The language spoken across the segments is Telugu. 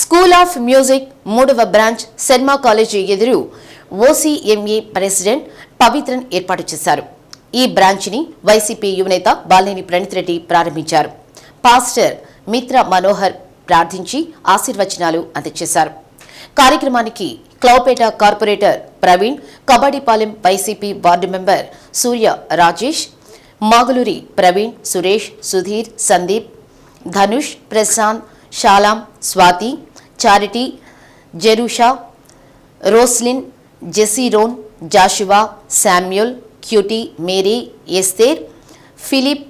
స్కూల్ ఆఫ్ మ్యూజిక్ మూడవ బ్రాంచ్ సెన్మా కాలేజీ ఎదురు ఓసీఎంఏ ప్రెసిడెంట్ పవిత్రన్ ఏర్పాటు చేశారు. ఈ బ్రాంచ్ని వైసీపీ యువనేత బాలినేని ప్రణీత్ రెడ్డి ప్రారంభించారు. పాస్టర్ మిత్ర మనోహర్ ప్రార్థించి ఆశీర్వచనాలు అందజేశారు. కార్యక్రమానికి క్లౌపేట corporator Praveen Kabaddipalem YCP ward member Surya Rajesh Maguluri Praveen Suresh Sudheer Sandeep Dhanush Prashanth Shalom Swathi Charity Jerusha Roslyn జెసిరోన్ Joshua Samuel Cutie Mary Esther Philip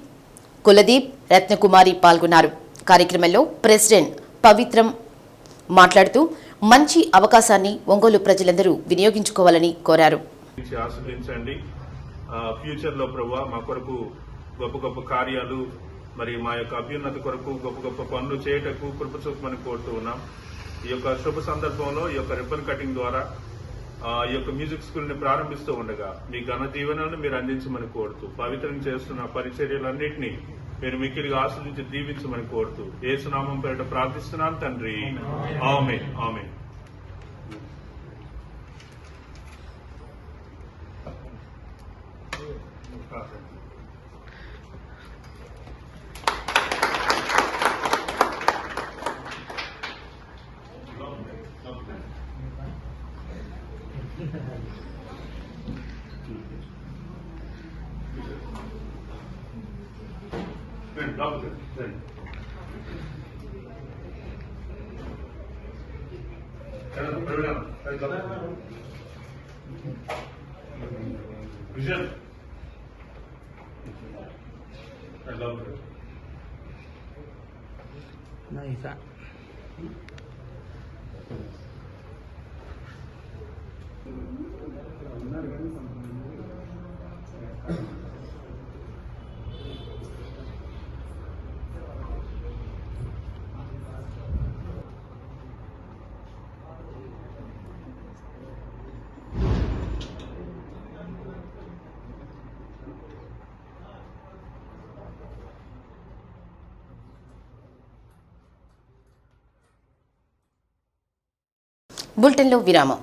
Kuldeep Ratnakumari పాల్గొన్నారు. కార్యక్రమంలో ప్రెసిడెంట్ పవిత్రం మాట్లాడుతూ మంచి అవకాశాన్ని ఒంగోలు ప్రజలందరూ వినియోగించుకోవాలని కోరారు. ఫ్యూచర్లో ప్రభు మా కొరకు గొప్ప గొప్ప కార్యాలు మరి మా యొక్క అభ్యున్నతి కొరకు గొప్ప గొప్ప పనులు చేయటకు కృప చూపమని కోరుతూ ఉన్నాం. ఈ యొక్క శుభ సందర్భంలో ఈ యొక్క రిబ్బన్ కటింగ్ ద్వారా ఆ, ఈ యొక్క మ్యూజిక్ స్కూల్ని ప్రారంభిస్తూ ఉండగా మీ ఘన దీవెనలను మీరు అందించమని కోరుతూ పవిత్రం చేస్తున్న పరిచర్యలన్నింటినీ మీరు మిక్కిలిగా ఆస్వాదించి దీవించమని కోరుతూ ఏసునామం పేరిట ప్రార్థిస్తున్నాను తండ్రి. ఆమె ఆమె Ben, double dạ. ben. Evet, problem. Evet, double. Güzel. Evet, double. Neyse. బులెటిన్లో విరామం.